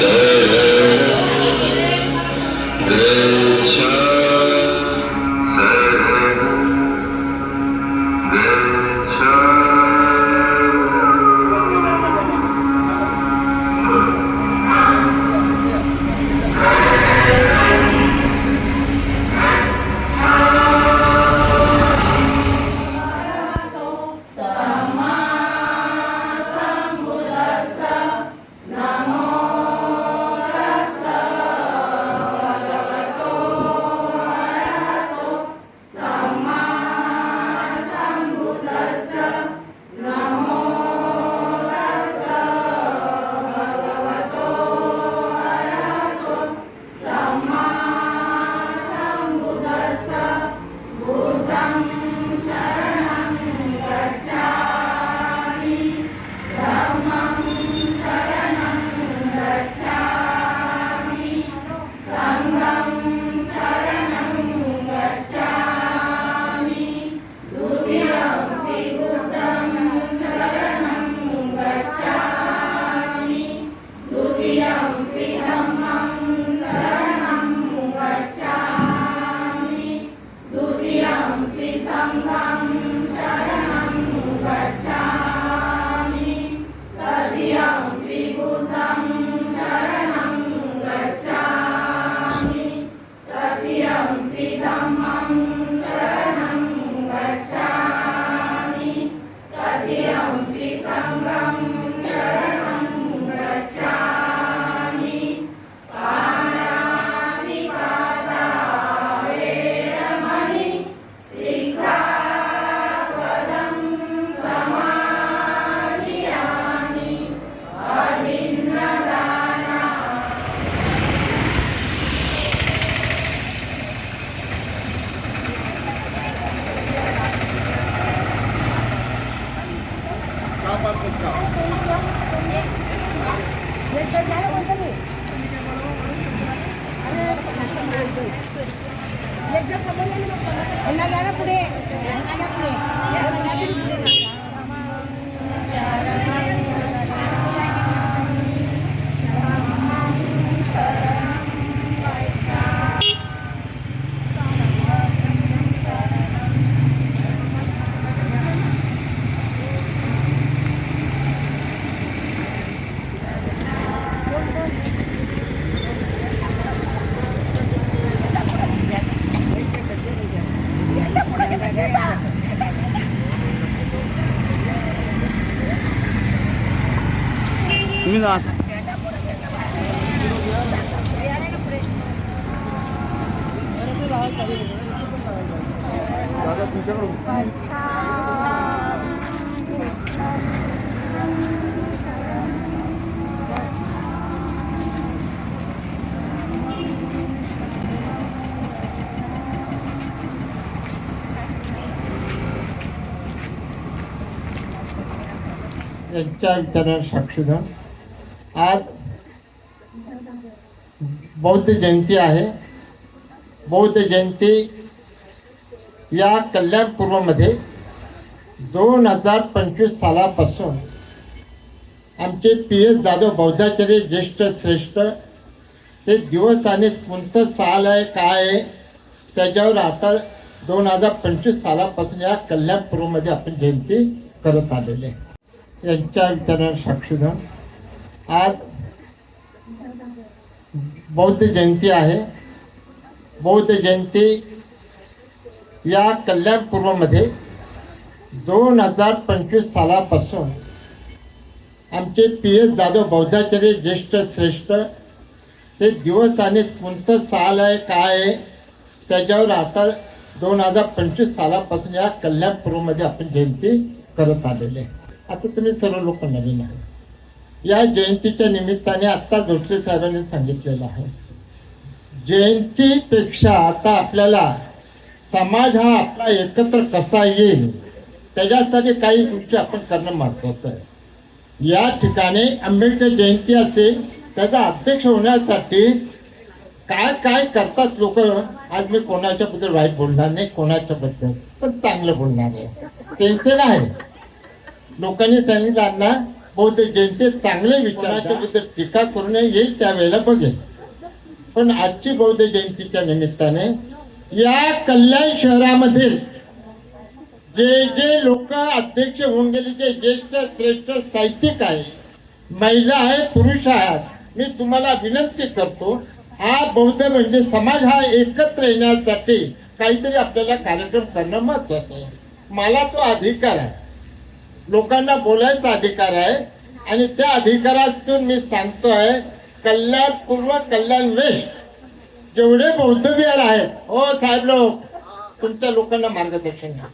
यांना तुम्ही जा असं यांच्या विचारावर साक्षीदार आज बौद्ध जयंती आहे. बौद्ध जयंती या कल्याणपूर्वमध्ये दोन हजार पंचवीस सालापासून आमचे पी एस जाधव बौद्धाचार्य ज्येष्ठ श्रेष्ठ ते दिवस आणि कोणतं साल आहे काय आहे त्याच्यावर आता दोन हजार पंचवीस सालापासून या कल्याणपूर्वमध्ये आपण जयंती करत आलेले आहे. यांच्या विचारावर साक्षीदार आज बौद्ध जयंती आहे. बौद्ध जयंती या कल्याणपूर्वमध्ये दोन हजार पंचवीस सालापासून आमचे पी एस जाधव बौद्धाचार्य ज्येष्ठ श्रेष्ठ ते दिवस आणि कोणतं साल आहे काय आहे त्याच्यावर आता दोन हजार पंचवीस सालापासून या कल्याणपूर्वमध्ये आपण जयंती करत आलेले आहे. आता तुम्ही सर्व लोक नवीन आहात. या जयंतीच्या निमित्ताने आत्ता जोडसे साहेबांनी सांगितलेलं आहे. जयंतीपेक्षा आता आपल्याला समाज हा आपला एकत्र कसा येईल त्याच्यासाठी काही गोष्टी आपण करणं महत्वाचं आहे. या ठिकाणी आंबेडकर जयंती असेल त्याचा अध्यक्ष होण्यासाठी काय काय करतात लोक आज मी कोणाच्या बद्दल वाईट बोलणार नाही कोणाच्या बद्दल पण चांगलं बोलणार आहे. टेन्शन आहे. लोकांनी सांगितलं अण्णा बौद्ध जयंती चांगले विचाराच्या बद्दल टीका करू नये येईल त्यावेळेला बघेल. पण आजची बौद्ध जयंतीच्या निमित्ताने या कल्याण शहरामधील जे जे लोक अध्यक्ष होऊन गेले जे ज्येष्ठ श्रेष्ठ साहित्यिक आहे महिला आहे पुरुष आहेत मी तुम्हाला विनंती करतो हा बौद्ध म्हणजे समाज हा एकत्र येण्यासाठी काहीतरी आपल्याला कार्यक्रम करणं महत्वाचं आहे. मला तो अधिकार आहे. लोकांना बोलायचा अधिकार आहे. आणि त्या अधिकारातून मी सांगतोय कल्याण पूर्व कल्याण वेस्ट. जेवढे बौद्ध विहार आहेत हो साहेब लोक तुमच्या लोकांना मार्गदर्शन घ्या.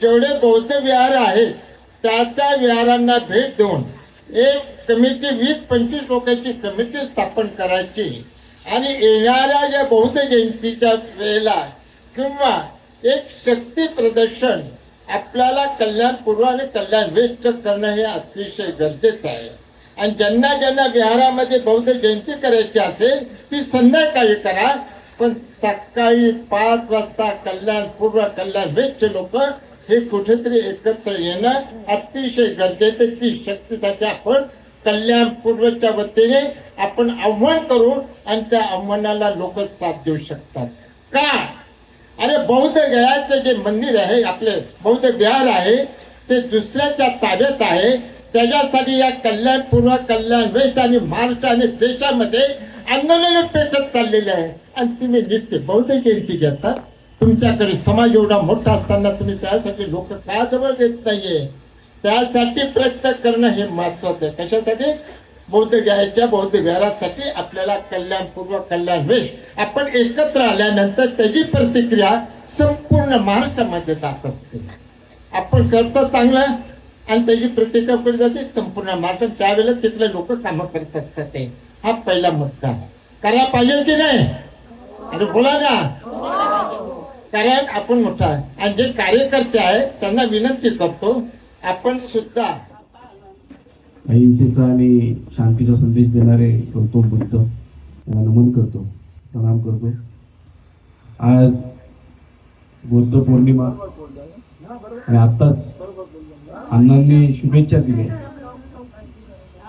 जेवढे बौद्ध विहार आहेत त्या त्या विहारांना भेट देऊन एक कमिटी वीस पंचवीस लोकांची कमिटी स्थापन करायची. आणि येणाऱ्या ज्या बौद्ध जयंतीच्या वेळेला किंवा एक शक्ती प्रदर्शन आपल्याला कल्याण पूर्व आणि कल्याण व्यक्त करणं हे अतिशय गरजेचं आहे. आणि ज्यांना ज्यांना विहारामध्ये बौद्ध जयंती करायची असेल ती संध्याकाळी करा. पण सकाळी पाच वाजता कल्याण पूर्व कल्याण वेस्टचे लोक हे कुठेतरी एकत्र येणं अतिशय गरजेचं आहे. ती शक्तीसाठी आपण कल्याण पूर्वच्या वतीने आपण आव्हान करू आणि त्या आव्हानाला लोक साथ देऊ शकतात. का? अरे बौद्ध गयाचं जे मंदिर आहे आपले बौद्ध विहार आहे ते दुसऱ्याच्या ताब्यात आहे. त्याच्यासाठी या कल्याण पूर्व कल्याण वेस्ट आणि महाराष्ट्र आणि देशामध्ये आंदोलन पेटत चाललेले आहे. आणि तुम्ही दिसते बौद्ध जयंती घेतात. तुमच्याकडे समाज एवढा मोठा असताना तुम्ही त्यासाठी लोक का जवळ देत नाहीये? त्यासाठी प्रयत्न करणं हे महत्वाचं आहे. कशासाठी? बौद्ध घ्यायच्या बौद्ध विहारासाठी आपल्याला कल्याण पूर्व कल्याण वेस्ट आपण एकत्र आल्यानंतर त्याची प्रतिक्रिया संपूर्ण महाराष्ट्रामध्ये जात असते. आपण करतो चांगलं आणि त्याची प्रतिक्रिया कुठे जाते संपूर्ण महाराष्ट्रात त्यावेळेला तिथले लोक कामं करत असतात ते. हा पहिला मुद्दा. करायला पाहिजे की नाही? अरे बोला ना. कारण आपण मोठा आणि जे कार्यकर्ते आहेत त्यांना विनंती करतो आपण सुद्धा अहिंसेचा आणि शांतीचा संदेश देणारे गौतम बुद्ध यांना नमन करतो प्रणाम करतो. आज बुद्ध पौर्णिमा आणि आत्ताच अण्णांनी शुभेच्छा दिल्या.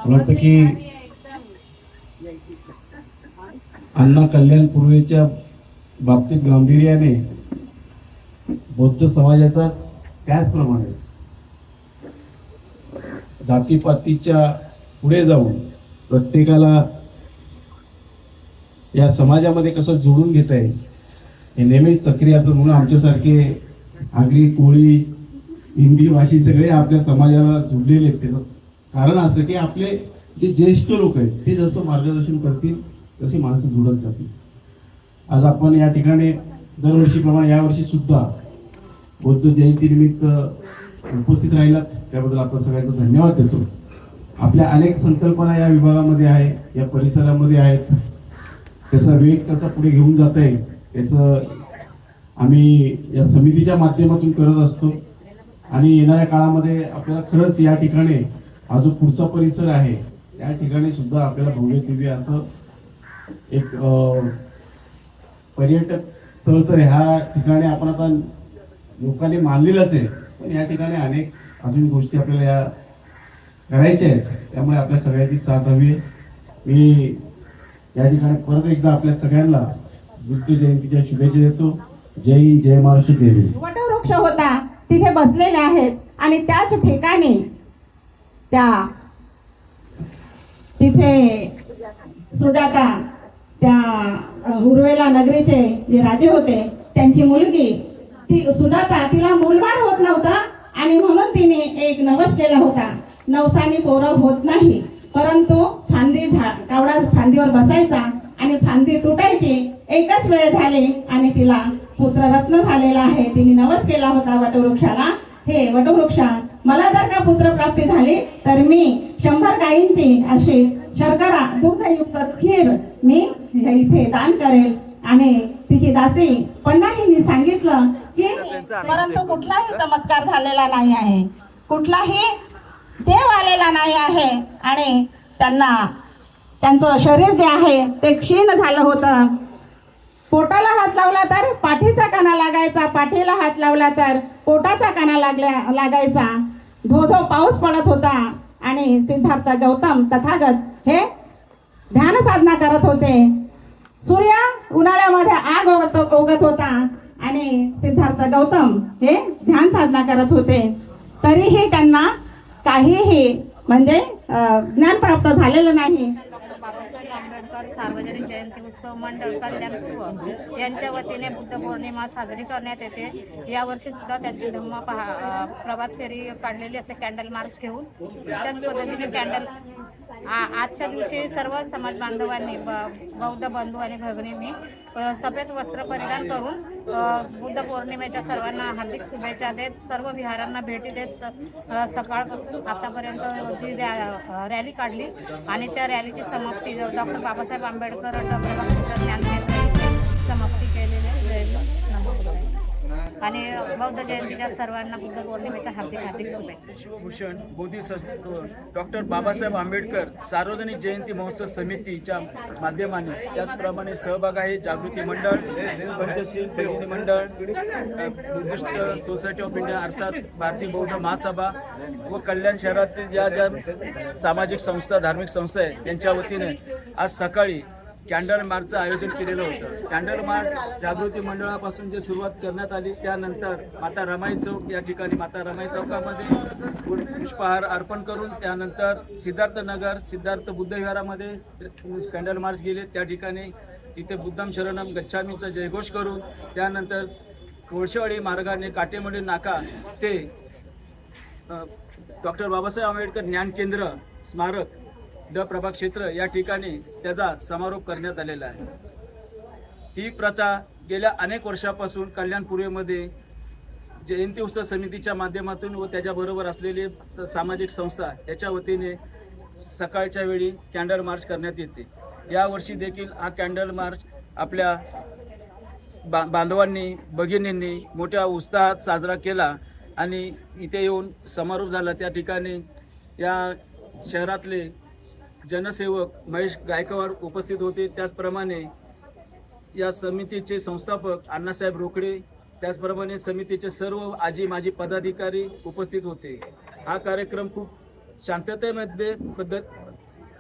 मला वाटतं की अण्णा कल्याण पूर्वेच्या बाबतीत गांभीर्याने बौद्ध समाजाचाच त्याचप्रमाणे जातीपातीच्या पुढे जाऊन प्रत्येकाला या समाजामध्ये कसं जोडून घेता येईल हे नेहमीच सक्रिय असतात म्हणून आमच्यासारखे आगरी कोळी हिंदी भाषी सगळे आपल्या समाजाला जोडलेले आहेत. त्याचं कारण असं की आपले जे ज्येष्ठ लोक आहेत ते जसं मार्गदर्शन करतील तशी माणसं जुडत जातील. आज आपण या ठिकाणी दरवर्षीप्रमाणे यावर्षी सुद्धा बौद्ध जयंतीनिमित्त उपस्थित राहिलात. त्याबद्दल आपण सगळ्यांचा धन्यवाद देतो. आपल्या अनेक संकल्पना या विभागामध्ये आहे या परिसरामध्ये आहेत. त्याचा वेग कसा पुढे घेऊन जाता येईल त्याचं आम्ही या समितीच्या माध्यमातून करत असतो. आणि येणाऱ्या काळामध्ये आपल्याला खरंच या ठिकाणी हा जो पुढचा परिसर आहे त्या ठिकाणी सुद्धा आपल्याला भव्य दिव्य असं एक पर्यटक स्थळ तर ह्या ठिकाणी आपण आता लोकांनी मानलेलंच आहे. पण या ठिकाणी अनेक अजून गोष्टी आपल्याला या करायच्या आहेत. त्यामुळे आपल्या सगळ्यांची साथ हवी मी या ठिकाणी परत एकदा आपल्या सगळ्यांना बुद्ध जयंतीच्या शुभेच्छा देतो. जय हिंद, जय महाराष्ट्र देवी वटवृक्ष होता. तिथे बसलेले आहेत. आणि त्याच ठिकाणी त्या तिथे सुजाता त्या उर्वेला नगरीचे जे राजे होते त्यांची मुलगी ती सुजाता तिला मूलबाळ होत नव्हता आणि म्हणून तिने एक नवस केला होता. नवसानी पोरं होत नाही. परंतु फांदी झा कावडा फांदीवर बसायचा आणि फांदी तुटायची. एकच वेळ झाली आणि तिला पुत्ररत्न झालेला आहे. तिने नवस केला होता वटवृक्षाला. हे वटवृक्षा मला जर का पुत्रप्राप्ती झाली तर मी शंभर गायींची अशी शर्करा दुग्धयुक्त खीर मी इथे दान करेल. आणि तिची दासी पण्णाहीने सांगितलं परंतु कुठलाही चमत्कार झालेला नाही आहे. कुठलाही देव आलेला नाही आहे. आणि त्यांना त्यांचं शरीर जे आहे ते क्षीण झालं होतं. पोटाला हात लावला तर पाठीचा काना लागायचा. पाठीला हात लावला तर पोटाचा काना लागल्या लागायचा. धो धो पाऊस पडत होता. आणि सिद्धार्थ गौतम तथागत हे ध्यान साधना करत होते. सूर्य उन्हाळ्यामध्ये आग ओगत ओगत होता. आणि सिद्धार्थ गौतम हे ध्यान साधना करत होते. तरीही त्यांना काहीही म्हणजे ज्ञान प्राप्त झालेलं नाही. बाबासाहेब आंबेडकर सार्वजनिक जयंती उत्सव मंडळ कल्याणपूर्व यांच्या वतीने बुद्ध पौर्णिमा साजरी करण्यात येते. यावर्षी सुद्धा त्यांची धम्म पहा प्रभात फेरी काढलेली असते कॅन्डल मार्च घेऊन त्याच पद्धतीने कॅन्डल आजच्या दिवशी सर्व समाज बांधवांनी ब- बौद्ध बंधू आणि भगिनींनी सफेद वस्त्र परिधान करून बुद्ध पौर्णिमेच्या सर्वांना हार्दिक शुभेच्छा देत सर्व विहारांना भेटी देत स- सकाळपासून आतापर्यंत जी रॅ- रॅली काढली आणि त्या रॅलीची समाप्ती डॉक्टर बाबासाहेब आंबेडकर प्रभाग ज्ञानकेंद्र आणि बौद्ध जयंतीच्या सर्वांना बुद्ध पौर्णिमेच्या हार्दिक हार्दिक शुभेच्छा. शिवभूषण डॉक्टर बाबासाहेब आंबेडकर सार्वजनिक जयंती महोत्सव समितीच्या माध्यमाने. त्याचप्रमाणे सहभाग आहे जागृती मंडळ पंचशील प्रतिनिधी मंडळ बुद्धिस्ट सोसायटी ऑफ इंडिया अर्थात भारतीय बौद्ध महासभा व कल्याण शहरातील ज्या ज्या सामाजिक संस्था धार्मिक संस्था आहेत त्यांच्या वतीने आज सकाळी कॅन्डल मार्चचं आयोजन केलेलं होतं. कॅन्डल मार्च जागृती मंडळापासून जे सुरुवात करण्यात आली त्यानंतर माता रमाई चौक या ठिकाणी माता रमाई चौकामध्ये पुष्पहार अर्पण करून त्यानंतर सिद्धार्थनगर सिद्धार्थ बुद्धविहारामध्ये कॅन्डल मार्च गेले. त्या ठिकाणी तिथे बुद्धम शरणम गच्छामीचा जयघोष करून त्यानंतर कोळशेवाडी मार्गाने काटेमोडी नाका ते डॉक्टर बाबासाहेब आंबेडकर ज्ञान केंद्र स्मारक ड प्रभाग क्षेत्र या ठिकाणी त्याचा समारोप करण्यात आलेला आहे. ही प्रथा गेल्या अनेक वर्षापासून कल्याणपूर्वेमध्ये जयंती उत्सव समितीच्या माध्यमातून व त्याच्याबरोबर असलेले स- सामाजिक संस्था याच्या वतीने सकाळच्या वेळी कॅन्डल मार्च करण्यात येते. यावर्षी देखील हा कॅन्डल मार्च आपल्या बा बांधवांनी भगिनींनी मोठ्या उत्साहात साजरा केला आणि इथे येऊन समारोप झाला. त्या ठिकाणी या शहरातले जनसेवक महेश गायकवाड उपस्थित होते. त्याचप्रमाणे या समितीचे संस्थापक अण्णासाहेब रोकडे त्याचप्रमाणे समितीचे सर्व आजी माजी पदाधिकारी उपस्थित होते. हा कार्यक्रम खूप शांततेमध्ये पद्धत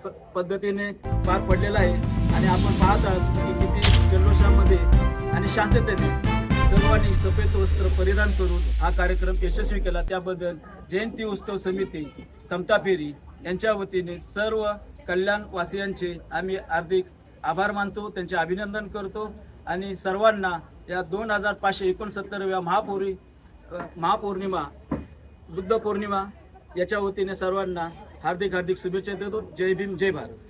प- पद्धतीने पार पडलेला आहे आणि आपण पाहत आहात की किती जल्लोषामध्ये आणि शांततेने सर्वांनी सफेद वस्त्र परिधान करून हा कार्यक्रम यशस्वी केला. त्याबद्दल जयंती उत्सव समिती समता फेरी यांच्या वतीने सर्व कल्याणवासियांचे आम्ही हार्दिक आभार मानतो त्यांचे अभिनंदन करतो आणि सर्वांना या दोन हजार पाचशे एकोणसत्तरव्या महापौरी महापौर्णिमा बुद्ध पौर्णिमा याच्या वतीने सर्वांना हार्दिक हार्दिक शुभेच्छा देतो. जय भीम जय भारत.